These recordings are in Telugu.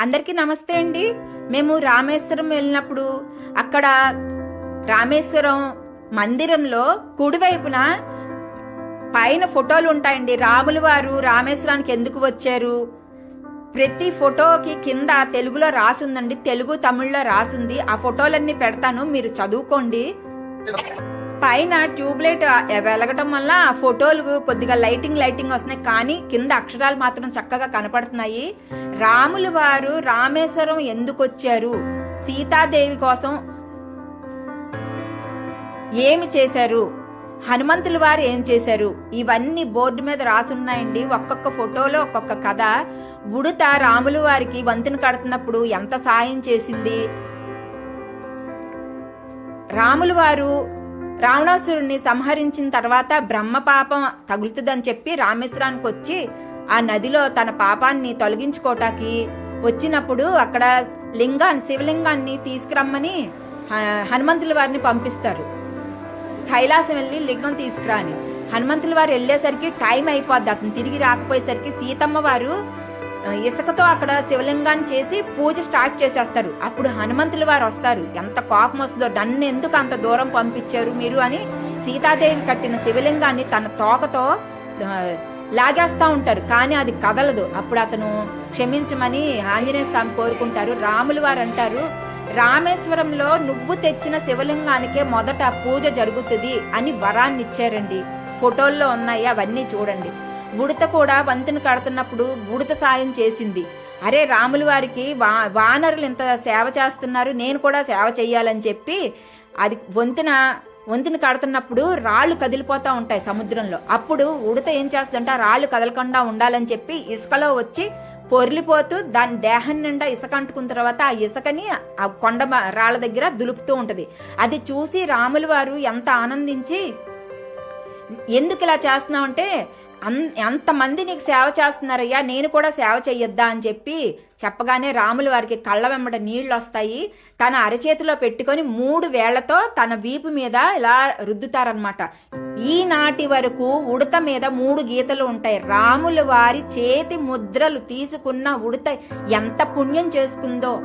అందరికీ నమస్తే అండి. మేము రామేశ్వరం వెళ్ళినప్పుడు అక్కడ రామేశ్వరం మందిరంలో కుడివైపున పైన ఫోటోలు ఉంటాయండి. రాముల వారు రామేశ్వరానికి ఎందుకు వచ్చారు? ప్రతి ఫోటోకి కింద తెలుగులో రాసుందండి. తెలుగు తమిళ్ళో రాసుంది. ఆ ఫోటోలన్నీ పెడతాను. మీరు చదువుకోండి. పైన ట్యూబ్లైట్ వెలగటం వల్ల ఆ ఫోటోలు కొద్దిగా లైటింగ్ లైటింగ్ వస్తున్నాయి. కానీ కింద అక్షరాలు మాత్రం చక్కగా కనపడుతున్నాయి. రాములు వారు రామేశ్వరం ఎందుకు వచ్చారు? సీతాదేవి కోసం ఏమి చేశారు? హనుమంతుల వారు ఏం చేశారు? ఇవన్నీ బోర్డు మీద రాసున్నాయండి. ఒక్కొక్క ఫోటోలో ఒక్కొక్క కథ. ఉడత రాముల వారికి వంతెన కడుతున్నప్పుడు ఎంత సాయం చేసింది? రాముల వారు రావణాసురుణ్ణి సంహరించిన తర్వాత బ్రహ్మ పాపం తగులుతుందని చెప్పి రామేశ్వరానికి వచ్చి ఆ నదిలో తన పాపాన్ని తొలగించుకోటానికి వచ్చినప్పుడు అక్కడ లింగాన్ని శివలింగాన్ని తీసుకురమ్మని హనుమంతుల వారిని పంపిస్తారు. కైలాసం వెళ్ళి లింగం తీసుకురాని. హనుమంతుల వారు వెళ్ళేసరికి టైం అయిపోద్ది. అతను తిరిగి రాకపోయేసరికి సీతమ్మ వారు ఇసుకతో అక్కడ శివలింగాన్ని చేసి పూజ స్టార్ట్ చేసేస్తారు. అప్పుడు హనుమంతుల వారు వస్తారు. ఎంత కోపం వస్తుందో నన్ను ఎందుకు అంత దూరం పంపించారు మీరు అని సీతాదేవి కట్టిన శివలింగాన్ని తన తోకతో లాగేస్తూ లాగేస్తా ఉంటారు. కానీ అది కదలదు. అప్పుడు అతను క్షమించమని ఆంజనేయ స్వామి కోరుకుంటారు. రాములు వారు అంటారు రామేశ్వరంలో నువ్వు తెచ్చిన శివలింగానికే మొదట పూజ జరుగుతుంది అని వరాన్ని ఇచ్చారండి. ఫోటోల్లో ఉన్నాయి అవన్నీ చూడండి. బుడత కూడా వంతెన కడుతున్నప్పుడు బుడత సాయం చేసింది. అరే రాముల వారికి వా వానరులు ఇంత సేవ చేస్తున్నారు నేను కూడా సేవ చేయాలని చెప్పి అది వంతెన వంతెన కడుతున్నప్పుడు రాళ్ళు కదిలిపోతూ ఉంటాయి సముద్రంలో. అప్పుడు ఉడత ఏం చేస్తుందంటే ఆ రాళ్ళు కదలకుండా ఉండాలని చెప్పి ఇసుకలో వచ్చి పొర్లిపోతూ దాని దేహం నిండా ఇసుక అంటుకున్న తర్వాత ఆ ఇసుకని ఆ కొండ రాళ్ళ దగ్గర దులుపుతూ ఉంటుంది. అది చూసి రాముల వారు ఎంత ఆనందించి ఎందుకు ఇలా చేస్తున్నావు అంటే అన్ అంతమంది నీకు సేవ చేస్తున్నారయ్యా నేను కూడా సేవ చెయ్యొద్దా అని చెప్పి చెప్పగానే రాముల వారికి కళ్ళ వెంబడ నీళ్ళు వస్తాయి తన అరచేతిలో పెట్టుకొని మూడు వేళ్ళతో తన వీపు మీద ఇలా రుద్దుతారనమాట ఈనాటి వరకు ఉడత మీద మూడు గీతలు ఉంటాయి. రాముల వారి చేతి ముద్రలు తీసుకున్న ఉడత ఎంత పుణ్యం చేసుకుందో.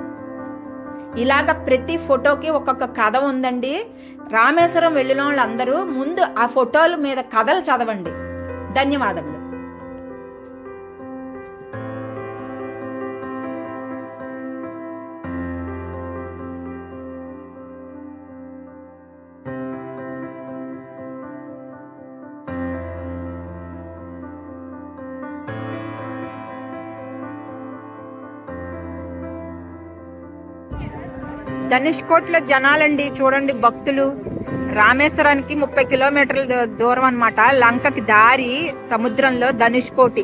ఇలాగ ప్రతి ఫోటోకి ఒక్కొక్క కథ ఉందండి. రామేశ్వరం వెళ్ళిన వాళ్ళందరూ ముందు ఆ ఫోటోల మీద కథలు చదవండి. ధన్యవాదములు ధనుష్కోట్ల జనాలండి చూడండి భక్తులు. రామేశ్వరానికి ముప్పై కిలోమీటర్ల దూరం అనమాట లంకకి దారి సముద్రంలో ధనుష్కోటి.